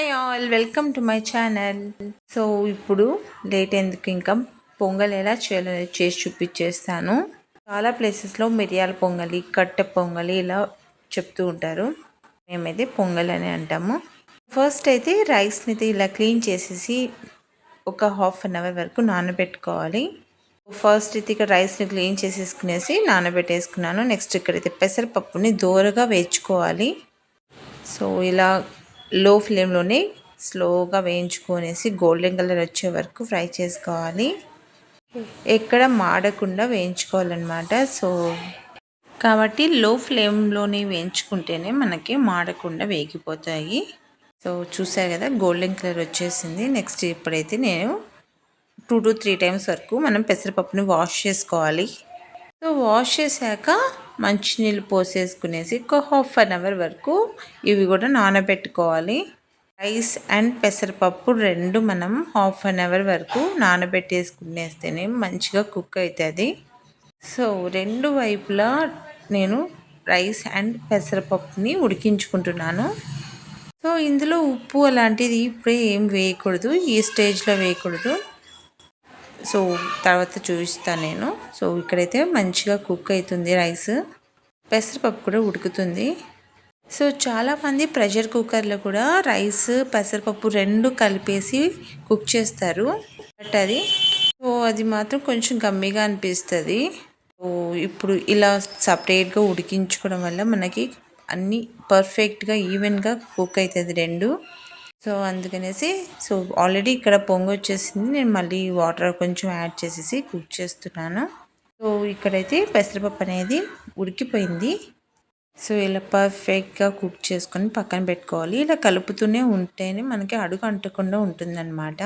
Hi all welcome to my channel. So ఇప్పుడు late ఎందుకు ఇంకా? పొంగల్ ఎలా చేయాలో చేసి చూపించేస్తాను. చాలా ప్లేసెస్లో మిరియాల పొంగలి కట్టె పొంగలి ఇలా చెప్తూ ఉంటారు. మేమైతే పొంగల్ అని అంటాము. ఫస్ట్ అయితే రైస్ని అయితే ఇలా క్లీన్ చేసేసి ఒక హాఫ్ అన్ అవర్ వరకు నానబెట్టుకోవాలి. ఫస్ట్ అయితే ఇక్కడ రైస్ని క్లీన్ చేసేసుకునేసి నానబెట్టేసుకున్నాను. నెక్స్ట్ ఇక్కడైతే పెసరపప్పుని దోరగా వేయించుకోవాలి. సో ఇలా లో ఫ్లేమ్లోనే స్లోగా వేయించుకొనేసి గోల్డెన్ కలర్ వచ్చే వరకు ఫ్రై చేసుకోవాలి. ఎక్కడ మాడకుండా వేయించుకోవాలన్నమాట. సో కాబట్టి లో ఫ్లేమ్లోనే వేయించుకుంటేనే మనకి మాడకుండా వేగిపోతాయి. సో చూసారు కదా గోల్డెన్ కలర్ వచ్చేసింది. నెక్స్ట్ ఇప్పుడైతే నేను టూ టు త్రీ టైమ్స్ వరకు మనం పెసరపప్పుని వాష్ చేసుకోవాలి. సో వాష్ చేశాక మంచినీళ్ళు పోసేసుకునేసి ఒక హాఫ్ అన్ అవర్ వరకు ఇవి కూడా నానబెట్టుకోవాలి. రైస్ అండ్ పెసరపప్పు రెండు మనం హాఫ్ అన్ అవర్ వరకు నానబెట్టేసుకునేస్తేనే మంచిగా కుక్ అవుతుంది సో రెండు వైపులా నేను రైస్ అండ్ పెసరపప్పుని ఉడికించుకుంటున్నాను. సో ఇందులో ఉప్పు అలాంటిది ఇప్పుడే ఏం వేయకూడదు ఈ స్టేజ్లో వేయకూడదు. సో తర్వాత చూపిస్తాను నేను. సో ఇక్కడైతే మంచిగా కుక్ అవుతుంది రైస్. పెసరపప్పు కూడా ఉడుకుతుంది. సో చాలామంది ప్రెషర్ కుక్కర్లో కూడా రైస్ పెసరపప్పు రెండు కలిపేసి కుక్ చేస్తారు. బట్ అది సో అది మాత్రం కొంచెం గమ్మిగా అనిపిస్తుంది. సో ఇప్పుడు ఇలా సపరేట్గా ఉడికించుకోవడం వల్ల మనకి అన్నీ పర్ఫెక్ట్గా ఈవెన్గా కుక్ అవుతుంది రెండు. సో అందుకనేసి సో ఆల్రెడీ ఇక్కడ పొంగు వచ్చేసింది. నేను మళ్ళీ వాటర్ కొంచెం యాడ్ చేసేసి కుక్ చేస్తున్నాను. సో ఇక్కడైతే పెసరపప్పు అనేది ఉడికిపోయింది. సో ఇలా పర్ఫెక్ట్గా కుక్ చేసుకొని పక్కన పెట్టుకోవాలి. ఇలా కలుపుతూనే ఉంటేనే మనకి అడుగు అంటకుండా ఉంటుందన్నమాట.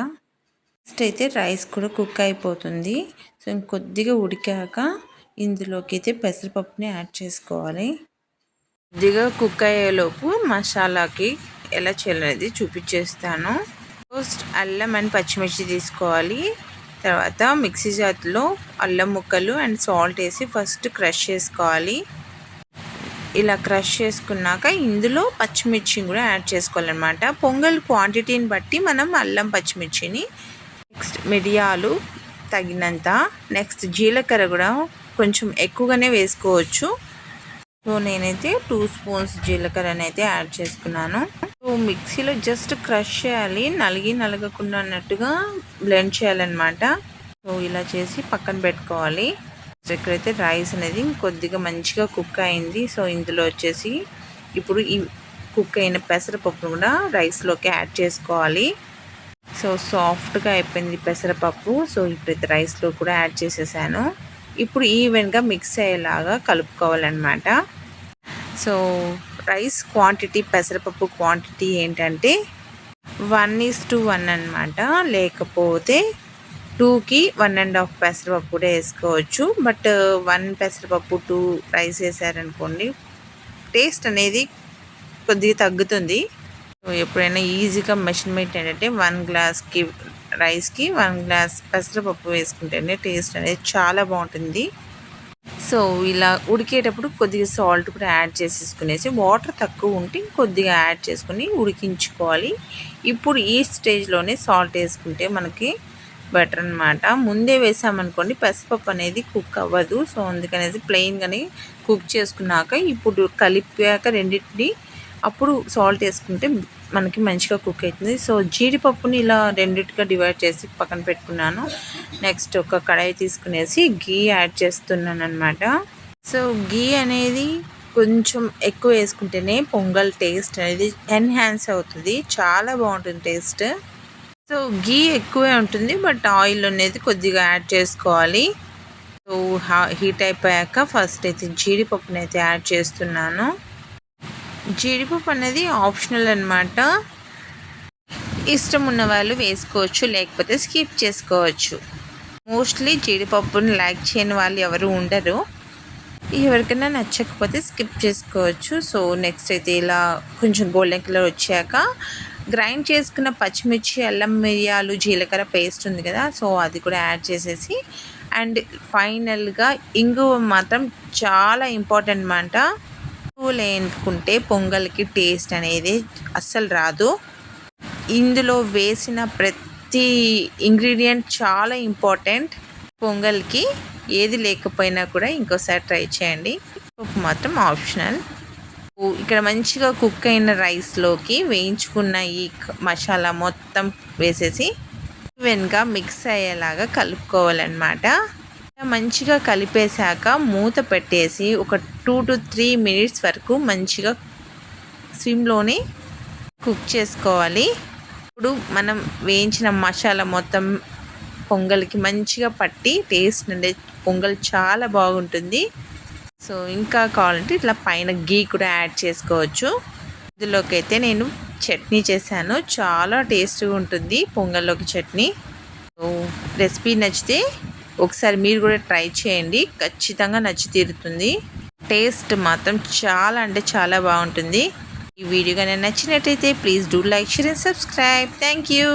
నెక్స్ట్ అయితే రైస్ కూడా కుక్ అయిపోతుంది. సో ఇంకొద్దిగా ఉడికాక ఇందులోకి అయితే పెసరపప్పుని యాడ్ చేసుకోవాలి. కొద్దిగా కుక్ అయ్యేలోపు మసాలాకి ఎలా చేయాలనేది చూపించేస్తాను. ఫస్ట్ అల్లం అండ్ పచ్చిమిర్చి తీసుకోవాలి. తర్వాత మిక్సీ జాతిలో అల్లం ముక్కలు అండ్ సాల్ట్ వేసి ఫస్ట్ క్రష్ చేసుకోవాలి. ఇలా క్రష్ చేసుకున్నాక ఇందులో పచ్చిమిర్చి కూడా యాడ్ చేసుకోవాలన్నమాట. పొంగల్ క్వాంటిటీని బట్టి మనం అల్లం పచ్చిమిర్చిని నెక్స్ట్ మిరియాలు తగినంత నెక్స్ట్ జీలకర్ర కూడా కొంచెం ఎక్కువగానే వేసుకోవచ్చు. సో నేనైతే టూ స్పూన్స్ జీలకర్రని అయితే యాడ్ చేసుకున్నాను. మిక్సీలో జస్ట్ క్రష్ చేయాలి. నలిగి నలగకుండా అన్నట్టుగా బ్లెండ్ చేయాలన్నమాట. సో ఇలా చేసి పక్కన పెట్టుకోవాలి. ఇక్కడైతే రైస్ అనేది కొద్దిగా మంచిగా కుక్ అయింది. సో ఇందులో వచ్చేసి ఇప్పుడు ఈ కుక్ అయిన పెసరపప్పును కూడా రైస్లోకి యాడ్ చేసుకోవాలి. సో సాఫ్ట్గా అయిపోయింది పెసరపప్పు. సో ఇప్పుడైతే రైస్లో కూడా యాడ్ చేసేసాను. ఇప్పుడు ఈవెన్గా మిక్స్ అయ్యేలాగా కలుపుకోవాలన్నమాట. సో రైస్ క్వాంటిటీ పెసరపప్పు క్వాంటిటీ ఏంటంటే వన్ ఈస్ టు వన్ అనమాట లేకపోతే టూకి వన్ అండ్ హాఫ్ పెసరపప్పు కూడా వేసుకోవచ్చు. బట్ వన్ పెసరపప్పు టూ రైస్ వేసారనుకోండి టేస్ట్ అనేది కొద్దిగా తగ్గుతుంది. ఎప్పుడైనా ఈజీగా మెషర్మెంట్ ఏంటంటే వన్ గ్లాస్కి రైస్కి వన్ గ్లాస్ పెసరపప్పు వేసుకుంటేనే టేస్ట్ అనేది చాలా బాగుంటుంది. సో ఇలా ఉడికేటప్పుడు కొద్దిగా సాల్ట్ కూడా యాడ్ చేసేసుకునేసి వాటర్ తక్కువ ఉంటే కొద్దిగా యాడ్ చేసుకుని ఉడికించుకోవాలి. ఇప్పుడు ఈ స్టేజ్లోనే సాల్ట్ వేసుకుంటే మనకి బెటర్ అనమాట ముందే వేసామనుకోండి పెసపప్పు అనేది కుక్ అవ్వదు. సో అందుకనేసి ప్లెయిన్గానే కుక్ చేసుకున్నాక ఇప్పుడు కలిపాక రెండింటిని అప్పుడు సాల్ట్ వేసుకుంటే మనకి మంచిగా కుక్ అవుతుంది. సో జీడిపప్పుని ఇలా రెండింటిగా డివైడ్ చేసి పక్కన పెట్టుకున్నాను. నెక్స్ట్ ఒక కడాయి తీసుకునేసి గీ యాడ్ చేస్తున్నాను అనమాట సో గీ అనేది కొంచెం ఎక్కువ వేసుకుంటేనే పొంగల్ టేస్ట్ అనేది ఎన్హాన్స్ అవుతుంది. చాలా బాగుంటుంది టేస్ట్ సో గీ ఎక్కువే ఉంటుంది బట్ ఆయిల్ అనేది కొద్దిగా యాడ్ చేసుకోవాలి. సో హీట్ అయిపోయాక ఫస్ట్ అయితే జీడిపప్పునైతే యాడ్ చేస్తున్నాను. జీడిపప్పు అనేది ఆప్షనల్ అనమాట ఇష్టం ఉన్న వాళ్ళు వేసుకోవచ్చు లేకపోతే స్కిప్ చేసుకోవచ్చు. మోస్ట్లీ జీడిపప్పుని లైక్ చేయని వాళ్ళు ఎవరు ఉండరు. ఎవరికైనా నచ్చకపోతే స్కిప్ చేసుకోవచ్చు. సో నెక్స్ట్ అయితే ఇలా కొంచెం గోల్డెన్ కలర్ వచ్చాక గ్రైండ్ చేసుకున్న పచ్చిమిర్చి అల్లం మిరియాలు జీలకర్ర పేస్ట్ ఉంది కదా సో అది కూడా యాడ్ చేసేసి అండ్ ఫైనల్గా ఇంగువ మాత్రం చాలా ఇంపార్టెంట్ అనమాట లేనుకుంటే పొంగల్కి టేస్ట్ అనేది అస్సలు రాదు. ఇందులో వేసిన ప్రతి ఇంగ్రీడియంట్ చాలా ఇంపార్టెంట్. పొంగల్కి ఏది లేకపోయినా కూడా ఇంకోసారి ట్రై చేయండి. ఉప్పు మాత్రం ఆప్షనల్. ఇక్కడ మంచిగా కుక్ అయిన రైస్లోకి వేయించుకున్న ఈ మసాలా మొత్తం వేసేసి ఈవెన్గా మిక్స్ అయ్యేలాగా కలుపుకోవాలన్నమాట. మంచిగా కలిపేశాక మూత పెట్టేసి ఒక టూ టు త్రీ మినిట్స్ వరకు మంచిగా స్విమ్లోనే కుక్ చేసుకోవాలి. ఇప్పుడు మనం వేయించిన మసాలా మొత్తం పొంగల్కి మంచిగా పట్టి టేస్ట్ ఉండే పొంగల్ చాలా బాగుంటుంది. సో ఇంకా కావాలంటే ఇట్లా పైన గీ కూడా యాడ్ చేసుకోవచ్చు. ఇందులోకి అయితే నేను చట్నీ చేశాను. చాలా టేస్ట్గా ఉంటుంది పొంగల్లోకి చట్నీ. సో రెసిపీ నచ్చితే ఒకసారి మీరు కూడా ట్రై చేయండి. ఖచ్చితంగా నచ్చి తీరుతుంది. టేస్ట్ మాత్రం చాలా అంటే చాలా బాగుంటుంది. ఈ వీడియో కానీ నచ్చినట్టయితే please do like share and subscribe. Thank you.